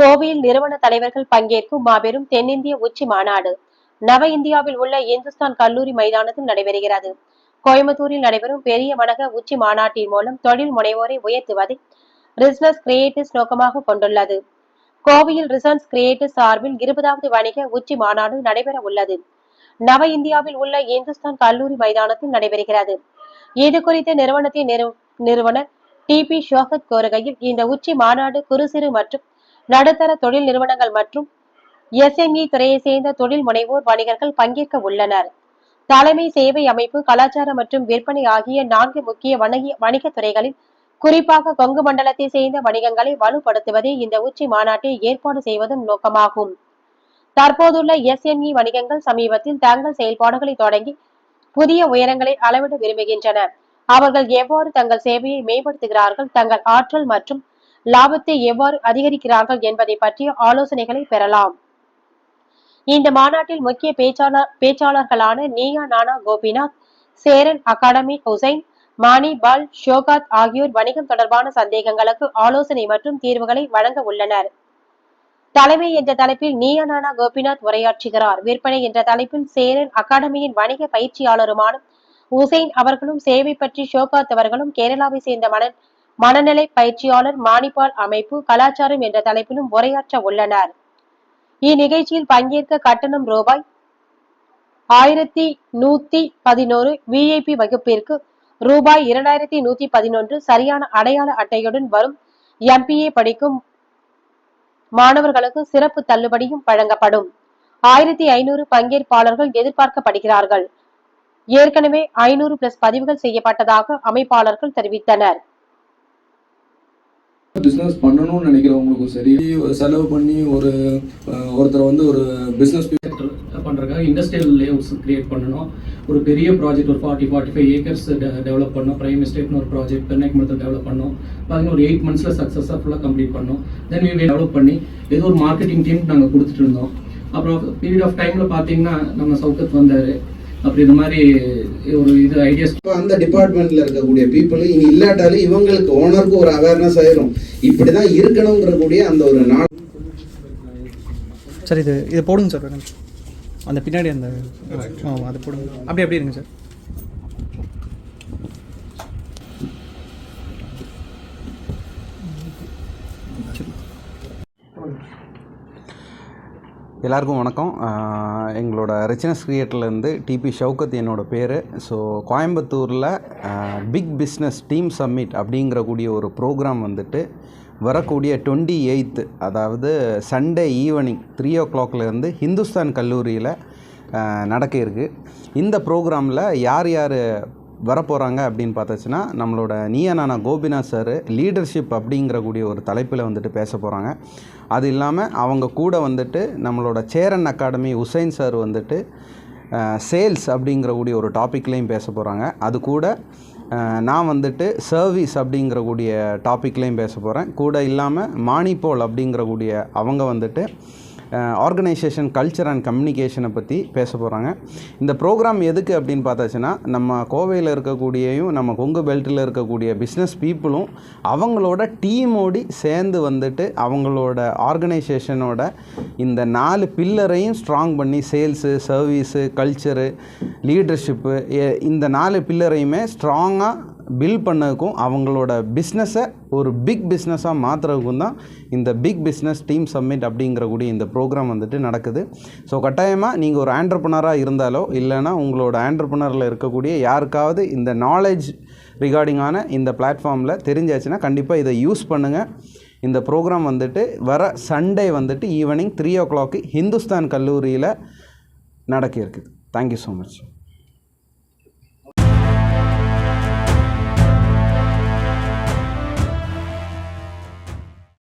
கோவையில் நிறுவன தலைவர்கள் பங்கேற்கும் மாபெரும் தென்னிந்திய உச்சி மாநாடு. நவ இந்தியாவில் உள்ள இந்துஸ்தான் கல்லூரி மைதானத்தில் நடைபெறுகிறது. கோயம்புத்தூரில் நடைபெறும் பெரிய வணக உச்சி மாநாட்டின் மூலம் தொழில் முனைவோரை உயர்த்துவதை ரிசனஸ் கிரியேட்டிவ்ஸ் நோக்கமாக கொண்டுள்ளது. கோவையில் ரிசன்ஸ் கிரியேட்டிவ் சார்பில் இருபதாவது வணிக உச்சி மாநாடு நடைபெற உள்ளது. நவ இந்தியாவில் உள்ள இந்துஸ்தான் கல்லூரி மைதானத்தில் நடைபெறுகிறது. இது குறித்து நிறுவனத்தின் நிறுவனர் டி பி ஷோகத் கோருகையில் இந்த உச்சி மாநாடு குறு சிறு மற்றும் நடுத்தர தொழில் நிறுவனங்கள் மற்றும் எஸ்எம்இ துறையை சேர்ந்த தொழில் முனைவோர் வணிகர்கள் பங்கேற்க உள்ளனர். தலைமை சேவை அமைப்பு கலாச்சாரம் மற்றும் விற்பனை ஆகிய நான்கு முக்கிய வணிக வணிகத் துறைகளில் குறிப்பாக கொங்கு மண்டலத்தை சேர்ந்த வணிகங்களை வலுப்படுத்துவதே இந்த உச்சி மாநாட்டை ஏற்பாடு செய்வதன் நோக்கமாகும். தற்போதுள்ள எஸ்எம்இ வணிகங்கள் சமீபத்தில் தங்கள் செயல்பாடுகளை தொடங்கி புதிய உயரங்களை அளவிட விரும்புகின்றன. அவர்கள் எவ்வாறு தங்கள் சேவையை மேம்படுத்துகிறார்கள்? தங்கள் ஆற்றல் மற்றும் லாபத்தை எவ்வாறு அதிகரிக்கிறார்கள் என்பதை பற்றிய ஆலோசனைகளை பெறலாம். இந்த மாநாட்டில் முக்கிய பேச்சாளர் பேச்சாளர்களான நீயா நானா கோபிநாத் சேரன் அகாடமி ஹுசைன் மானி பால் ஷோகாத் ஆகியோர் வணிகம் தொடர்பான சந்தேகங்களுக்கு ஆலோசனை மற்றும் தீர்வுகளை வழங்க உள்ளனர். தலைமை என்ற தலைப்பில் நீயா நானா கோபிநாத் உரையாற்றுகிறார். விற்பனை என்ற தலைப்பில் சேரன் அகாடமியின் வணிக பயிற்சியாளருமான உசைன் அவர்களும் சேவை பற்றி ஷோகாத் அவர்களும் கேரளாவை சேர்ந்த மன மனநிலை பயிற்சியாளர் மானிபால் அமைப்பு கலாச்சாரம் என்ற தலைப்பிலும் உரையாற்ற உள்ளனர். இந்நிகழ்ச்சியில் பங்கேற்க கட்டணம் ரூபாய் ஆயிரத்தி நூத்தி பதினோரு விஐபி வகுப்பிற்கு ரூபாய் இரண்டாயிரத்தி நூத்தி பதினொன்று சரியான அடையாள அட்டையுடன் வரும் எம்பிஏ படிக்கும் மாணவர்களுக்கு சிறப்பு தள்ளுபடியும் வழங்கப்படும். ஆயிரத்தி ஐநூறு பங்கேற்பாளர்கள் எதிர்பார்க்கப்படுகிறார்கள். ஏற்கனவே ஐநூறு பிளஸ் பதிவுகள் செய்யப்பட்டதாக அமைப்பாளர்கள் தெரிவித்தனர். பிஸ்னஸ் பண்ணணும்னு நினைக்கிறவங்களுக்கும் சரி. செலவு பண்ணி ஒரு ஒருத்தர் வந்து ஒரு பிஸ்னஸ் பண்ணுறதுக்காக இண்டஸ்ட்ரியல் லேஅவுட்ஸ் கிரியேட் பண்ணணும். ஒரு பெரிய ப்ராஜெக்ட் ஒரு forty forty five acres develop பண்ணோம் பிரைம் எஸ்டேட்னு ஒரு ப்ராஜெக்ட் கன்னியாகுமரத்தில் டெவலப் பண்ணோம் பார்த்தீங்கன்னா ஒரு எயிட் மந்த்ஸில் சக்ஸஸ்ஃபுல்லாக கம்ப்ளீட் பண்ணோம் தென் வி டெவலப் பண்ணி ஏதோ ஒரு மார்க்கெட்டிங் டீம் நாங்கள் கொடுத்துட்டு இருந்தோம். அப்புறம் பீரியட் ஆஃப் டைமில் பார்த்தீங்கன்னா நம்ம சவுக்கத் வந்தார். அப்புறம் இது மாதிரி ஒரு இது ஐடியாஸ் அந்த டிபார்ட்மெண்ட்ல இருக்கக்கூடிய பீப்புள் இனி இல்லாட்டாலும் இவங்களுக்கு ஓனருக்கு ஒரு அவேர்னஸ் ஆயிரும். இப்படிதான் இருக்கணுங்கிற கூடிய அந்த ஒரு நாள். சார் இது இது போடுங்க சார். அந்த பின்னாடி அந்த ஆ அது போடுங்க. அப்படி அப்படியே இருங்க சார். எல்லாருக்கும் வணக்கம். எங்களோட ரிச்னஸ் கிரியேட்டர்லேருந்து டிபி ஷவுகத் என்னோட பேர். ஸோ கோயம்புத்தூரில் பிக் பிஸ்னஸ் டீம் சம்மிட் அப்படிங்கிற கூடிய ஒரு ப்ரோக்ராம் வந்துட்டு வரக்கூடிய டுவெண்ட்டி எயித்து அதாவது சண்டே ஈவினிங் த்ரீ ஓ கிளாக்லேருந்து ஹிந்துஸ்தான் கல்லூரியில் நடக்க இருக்குது இந்த ப்ரோக்ராமில் யார் யார் வரப்போகிறாங்க அப்படின்னு பார்த்தாச்சுன்னா நம்மளோட நீயனானா கோபினா சார் லீடர்ஷிப் அப்படிங்கிற கூடிய ஒரு தலைப்பில் வந்துட்டு பேச போகிறாங்க அது இல்லாமல் அவங்க கூட வந்துட்டு நம்மளோட சேரன் அகாடமி உசைன் சார் வந்துட்டு சேல்ஸ் அப்படிங்கிற கூடிய ஒரு டாப்பிக்லேயும் பேச போகிறாங்க அது கூட நான் வந்துட்டு சர்வீஸ் அப்படிங்கிற கூடிய டாப்பிக்லேயும் பேச போகிறேன் கூட இல்லாமல் மானிபோல் அப்படிங்கிற கூடிய அவங்க வந்துட்டு ஆர்கனைசேஷன் கல்ச்சர் அண்ட் கம்யூனிகேஷனை பற்றி பேச போகிறாங்க இந்த ப்ரோக்ராம் எதுக்கு அப்படின்னு பார்த்தாச்சுன்னா நம்ம கோவையில் இருக்கக்கூடியயும் நம்ம கொங்கு பெல்ட்டில் இருக்கக்கூடிய பிஸ்னஸ் பீப்புளும் அவங்களோட டீமோடி சேர்ந்து வந்துட்டு அவங்களோட ஆர்கனைசேஷனோட இந்த நாலு பில்லரையும் ஸ்ட்ராங் பண்ணி சேல்ஸு சர்வீஸு கல்ச்சரு லீடர்ஷிப்பு இந்த நாலு பில்லரையுமே ஸ்ட்ராங்காக பில் பண்ணதுக்கும் அவங்களோட பிஸ்னஸை ஒரு பிக் பிஸ்னஸாக மாற்றுறதுக்கும் தான் இந்த பிக் பிஸ்னஸ் டீம் சம்மிட் அப்படிங்கிற கூடிய இந்த ப்ரோக்ராம் வந்துட்டு நடக்குது. ஸோ கட்டாயமாக நீங்கள் ஒரு ஆண்டர்பனராக இருந்தாலோ இல்லைன்னா உங்களோட ஆண்டர்பனரில் இருக்கக்கூடிய யாருக்காவது இந்த நாலேஜ் ரிகார்டிங்கான இந்த பிளாட்ஃபார்மில் தெரிஞ்சாச்சுன்னா கண்டிப்பாக இதை யூஸ் பண்ணுங்கள் இந்த ப்ரோக்ராம் வந்துட்டு வர சண்டே வந்துட்டு evening three o'clock Hindustan கல்லூரியில் நடக்க இருக்குது. Thank you so much